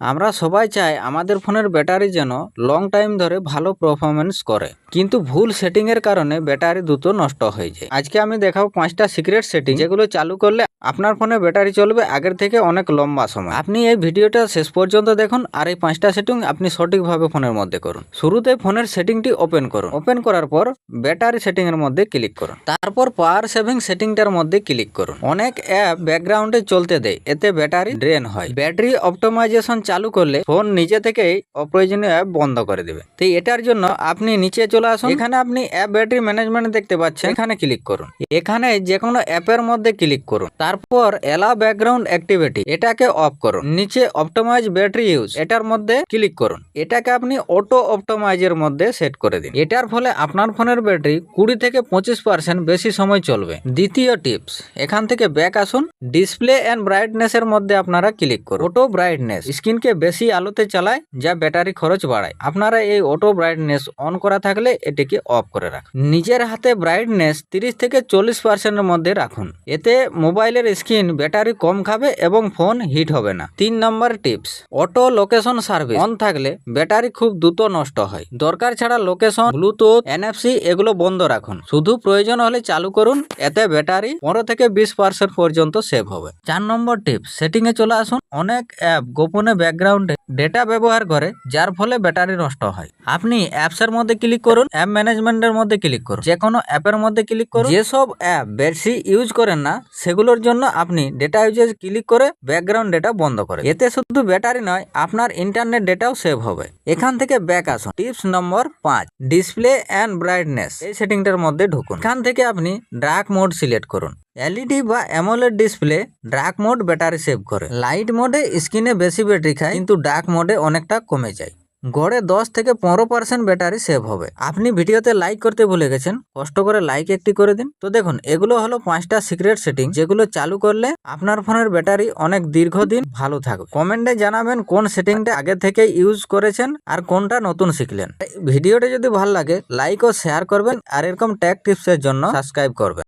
আমরা সবাই চাই আমাদের ফোনের ব্যাটারি যেন লং টাইম ধরে ভালো পারফরমেন্স করে। কিন্তু ভুল সেটিং এর কারণে ব্যাটারি দ্রুত নষ্ট হয়ে যায়। আজকে আমি দেখাবো পাঁচটা সিক্রেট সেটিং যেগুলো চালু করলে আপনার ফোনে ব্যাটারি চলবে আগের থেকে অনেক লম্বা সময়। আপনি এই ভিডিওটা শেষ পর্যন্ত দেখুন আর এই পাঁচটা সেটিং আপনি সঠিকভাবে ফোনের মধ্যে করুন। শুরুতে ফোনের সেটিংটি ওপেন করুন। ওপেন করার পর ব্যাটারি সেটিং এর মধ্যে ক্লিক করুন। তারপর পাওয়ার সেভিং সেটিংটার মধ্যে ক্লিক করুন। অনেক অ্যাপ ব্যাকগ্রাউন্ডে চলতে দেয়, এতে ব্যাটারি ড্রেন হয়। ব্যাটারি অপটোমাইজেশন চালু করলে ফোন নিজে থেকেই অপ্রয়োজনীয় অ্যাপ বন্ধ করে দেবে। তো এটার জন্য আপনি নিচে চলে আসুন। এখানে আপনি অ্যাপ ব্যাটারি ম্যানেজমেন্ট দেখতে পাচ্ছেন। এখানে ক্লিক করুন। এখানে যে কোনো অ্যাপের মধ্যে ক্লিক করুন। তারপর এলা ব্যাকগ্রাউন্ড অ্যাক্টিভিটি, এটাকে অফ করুন। নিচে অপটোমাইজ ব্যাটারি ইউজ, এটার মধ্যে ক্লিক করুন। এটাকে আপনি অটো অপটোমাইজের মধ্যে সেট করে দিন। এটার ফলে আপনার ফোনের ব্যাটারি কুড়ি থেকে পঁচিশ পার্সেন্ট বেশি সময় চলবে। দ্বিতীয় টিপস, এখান থেকে ব্যাক আসুন। ডিসপ্লে অ্যান্ড ব্রাইটনেস এর মধ্যে আপনারা ক্লিক করুন। অটো ব্রাইটনেস স্ক্রিনকে বেশি আলোতে চালায়, যা ব্যাটারি খরচ বাড়ায়। আপনারা এই অটো ব্রাইটনেস অন করা থাকলে এটিকে অফ করে রাখুন। নিজের হাতে ব্রাইটনেস তিরিশ থেকে চল্লিশ পার্সেন্টের মধ্যে রাখুন। এতে মোবাইলের স্ক্রিন ব্যাটারি কম খাবে এবং ফোন হিট হবে না। তিন নম্বর tips, auto location service. On থাকলে ব্যাটারি খুব দ্রুত নষ্ট হয়। দরকার ছাড়া লোকেশন, ব্লুটুথ, এনএফসি এগুলো বন্ধ রাখুন। শুধু প্রয়োজন হলে চালু করুন, এতে ব্যাটারি পনেরো থেকে বিশ পার্সেন্ট পর্যন্ত সেভ হবে। চার নম্বর টিপস, সেটিংয়ে চলে আসুন। অনেক অ্যাপ গোপনে ব্যাকগ্রাউন্ডে ডেটা ব্যবহার করে, যার ফলে ব্যাটারি নষ্ট হয়। আপনি অ্যাপস এর মধ্যে ক্লিক করুন, অ্যাপ ম্যানেজমেন্টের মধ্যে ক্লিক করুন। যে কোনো অ্যাপের মধ্যে ক্লিক করুন। যেসব অ্যাপ বেশি ইউজ করেন না, সেগুলোর জন্য আপনি ডেটা ইউজেজ ক্লিক করে ব্যাকগ্রাউন্ড ডেটা বন্ধ করে এতে শুধু ব্যাটারি নয়, আপনার ইন্টারনেট ডেটাও সেভ হবে। এখান থেকে ব্যাক আসুন। টিপস নম্বর পাঁচ, ডিসপ্লে অ্যান্ড ব্রাইটনেস। এই সেটিংটার মধ্যে ঢুকুন। এখান থেকে আপনি ডার্ক মোড সিলেক্ট করুন। এলইডি বা AMOLED display dark mode battery save করে। লাইট মোডে স্ক্রিনে বেশি ব্যাটারি খায়, কিন্তু ডার্ক মোডে অনেকটা কমে যায়। গড়ে দশ থেকে পনেরো পার্সেন্ট ব্যাটারি সেভ হবে। আপনি ভিডিওতে লাইক করতে ভুলে গেছেন, কষ্ট করে লাইক একটি করে দিন। তো দেখুন, এগুলো হলো পাঁচটা সিক্রেট সেটিং যেগুলো চালু করলে আপনার ফোনের ব্যাটারি অনেক দীর্ঘদিন ভালো থাকবে। কমেন্টে জানাবেন কোন সেটিংটা আগে থেকে ইউজ করেছেন আর কোনটা নতুন শিখলেন। ভিডিওটা যদি ভালো লাগে লাইক ও শেয়ার করবেন আর এরকম ট্যাগ টিপসের জন্য সাবস্ক্রাইব করবেন।